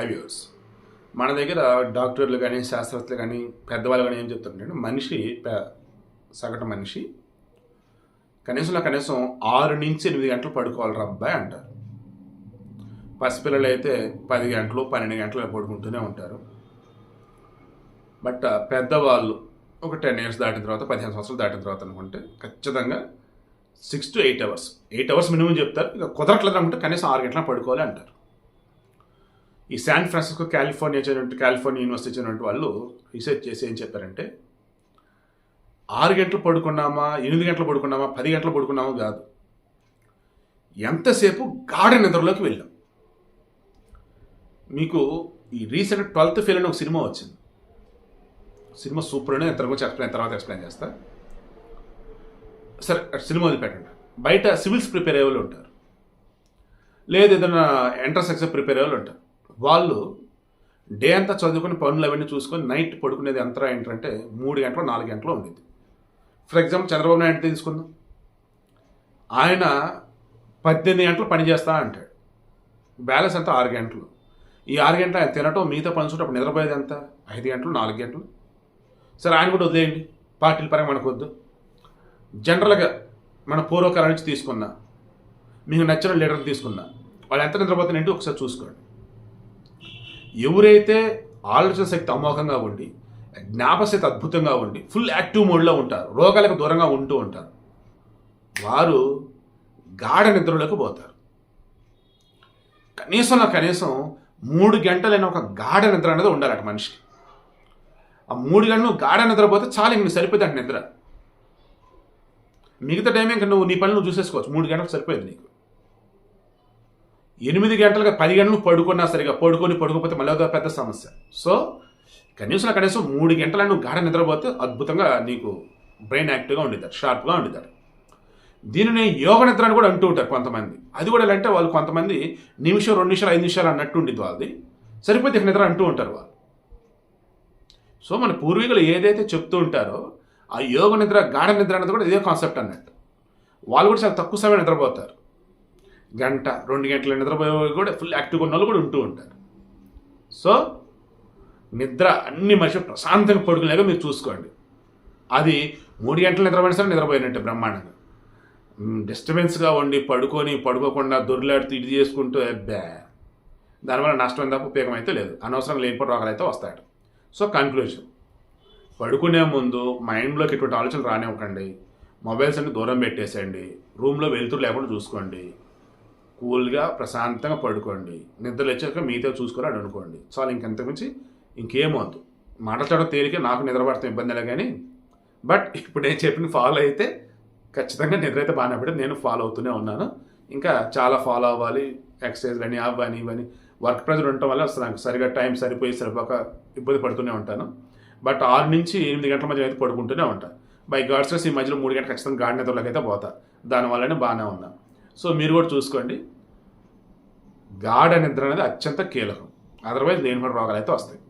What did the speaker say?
హైవ్యూర్స్ మన దగ్గర డాక్టర్లు కానీ శాస్త్రవేత్తలు కానీ పెద్దవాళ్ళు కానీ ఏం చెప్తుంటే మనిషి సగటు మనిషి కనీసంలో కనీసం ఆరు నుంచి ఎనిమిది గంటలు పడుకోవాలి అబ్బాయి అంటారు. పసిపిల్లలు అయితే పది గంటలు పన్నెండు గంటలు పడుకుంటూనే ఉంటారు. బట్ పెద్దవాళ్ళు ఒక టెన్ ఇయర్స్ దాటిన తర్వాత పదిహేను సంవత్సరాలు దాటిన తర్వాత అనుకుంటే ఖచ్చితంగా six to eight hours. Eight hours minimum చెప్తారు. ఇక కుదరట్లేదు అనుకుంటే కనీసం ఆరు గంటల పడుకోవాలి అంటారు. ఈ శాన్ ఫ్రాన్సిస్కో కాలిఫోర్నియా చెందిన కాలిఫోర్నియా యూనివర్సిటీ చెందిన వాళ్ళు రీసెర్చ్ చేసి ఏం చెప్పారంటే ఆరు గంటలు పడుకున్నామా ఎనిమిది గంటలు పడుకున్నామా పది గంటలు పడుకున్నామా కాదు. ఎంతసేపు గాఢ నిద్రలోకి వెళ్ళాం. మీకు ఈ రీసెంట్ ట్వెల్త్ ఫెయిల్ అని ఒక సినిమా వచ్చింది. సినిమా సూపర్ అని ఇతర గురించి ఎక్స్ప్లెయిన్ తర్వాత ఎక్స్ప్లెయిన్ చేస్తా. సరే సినిమా వదిలిపెట్టండి. బయట సివిల్స్ ప్రిపేర్ అయ్యే వాళ్ళు ఉంటారు. లేదు ఏదైనా ఎంట్రన్స్ ఎగ్జామ్ ప్రిపేర్ అయ్యే వాళ్ళు ఉంటారు. వాళ్ళు డే అంతా చదువుకుని పనులు అవన్నీ చూసుకొని నైట్ పడుకునేది అంతరా ఏంటంటే మూడు గంటలు నాలుగు గంటలు ఉండేది ఫర్ ఎగ్జాంపుల్ చంద్రబాబు నాయుడు తీసుకుందాం? ఆయన పద్దెనిమిది గంటలు పని చేస్తా అంటాడు. బ్యాలెన్స్ అంతా ఆరు గంటలు. ఈ ఆరు గంటలు ఆయన తినటం మిగతా పని చూడటం అప్పుడు నిద్రపోయేది ఎంత? ఐదు గంటలు నాలుగు గంటలు. సరే ఆయన కూడా వదిలేయండి. పార్టీల పరంగా మనకు వద్దు. జనరల్గా మన పూర్వకాలం నుంచి తీసుకున్నా మీకు నచ్చిన లీడర్ తీసుకున్నా వాళ్ళు ఎంత నిద్రపోతున్నారంటే ఒకసారి చూసుకోండి. ఎవరైతే ఆలోచన శక్తి అమోఘంగా ఉండి జ్ఞాపశక్తి అద్భుతంగా ఉండి ఫుల్ యాక్టివ్ మోడ్లో ఉంటారు రోగాలకు దూరంగా ఉంటూ ఉంటారు వారు గాఢ నిద్రలోకి పోతారు. కనీసంలో కనీసం మూడు గంటలైన ఒక గాఢ నిద్ర అనేది ఉండాలట మనిషికి. ఆ మూడు గంటలు గాఢ నిద్రపోతే చాలా ఇంక సరిపోతుంది అంట నిద్ర. మిగతా టైం ఇంకా నువ్వు నీ పనులు నువ్వు చూసేసుకోవచ్చు. మూడు గంటలకు సరిపోయింది నీకు. ఎనిమిది గంటలుగా పది గంటలు పడుకున్నా సరిగా పడుకొని పడుకోకపోతే మళ్ళీ ఒక పెద్ద సమస్య. సో కనీసం కనీసం మూడు గంటల నువ్వు గాఢ నిద్రపోతే అద్భుతంగా నీకు బ్రెయిన్ యాక్టివ్గా ఉండేదారు షార్ప్గా ఉండేదారు దీనిని యోగ నిద్ర అని కూడా అంటూ ఉంటారు కొంతమంది. అది కూడా ఎలా అంటే వాళ్ళు కొంతమంది నిమిషం రెండు నిమిషాలు ఐదు నిమిషాలు అన్నట్టు ఉండేది వాళ్ళది. సరిపోతే ఇక నిద్ర అంటూ ఉంటారు వాళ్ళు. సో మన పూర్వీకులు ఏదైతే చెప్తూ ఉంటారో ఆ యోగ నిద్ర గాఢ నిద్ర అనేది కూడా ఇదే కాన్సెప్ట్ అన్నట్టు. వాళ్ళు కూడా చాలా తక్కువ సమయం నిద్రపోతారు. గంట రెండు గంటల నిద్రపోయే వాళ్ళు కూడా ఫుల్ యాక్టివ్గా ఉన్న వాళ్ళు కూడా ఉంటూ ఉంటారు. సో నిద్ర అన్ని మనిషి ప్రశాంతంగా పడుకునేలాగా మీరు చూసుకోండి. అది మూడు గంటల నిద్రపోయిన సరే నిద్రపోయినట్టే బ్రహ్మాండంగా. డిస్టర్బెన్స్గా ఉండి పడుకొని పడుకోకుండా దొరిలాడుతూ ఇది చేసుకుంటూ అబ్బా! దానివల్ల నష్టం తప్ప ఉపయోగం అయితే లేదు. అనవసరం లేనిపోయిన రోగాలు అయితే వస్తాయి. సో కన్క్లూజన్ పడుకునే ముందు మైండ్లోకి ఎటువంటి ఆలోచనలు రానివ్వకండి. మొబైల్స్ అన్ని దూరం పెట్టేసేయండి. రూమ్లో వెలుతురు లేకుండా చూసుకోండి. కూల్గా ప్రశాంతంగా పడుకోండి. నిద్ర లేచాక మీతో అని అనుకోండి. చాలు ఇంకెంతకుమించి ఇంకేమొద్దు మాట్లాడడం తేలికే నాకు నిద్ర పడతాం ఇబ్బందిలే కానీ బట్ ఇప్పుడు నేను చెప్పిన ఫాలో అయితే ఖచ్చితంగా నిద్ర అయితే బాగానే పడి నేను ఫాలో అవుతూనే ఉన్నాను. ఇంకా చాలా ఫాలో అవ్వాలి. ఎక్సర్సైజ్ అని అవ్వని ఇవని వర్క్ ప్రెజర్ ఉండటం వల్ల అసలు నాకు సరిగా టైం సరిపోయి సరిపోక ఇబ్బంది పడుతూనే ఉంటాను. బట్ ఆరు నుంచి ఎనిమిది గంటల మధ్య అయితే పడుకుంటూనే ఉంటాను బై గాడ్స్ ఈ మధ్యలో మూడు గంటల ఖచ్చితంగా గాడి నిద్రలోకి అయితే పోతా దానివల్లనే బాగానే ఉన్నాను సో మీరు కూడా చూసుకోండి. గాఢ నిద్ర అనేది అత్యంత కీలకం. అదర్వైజ్ లేని రోగాలు అయితే వస్తాయి.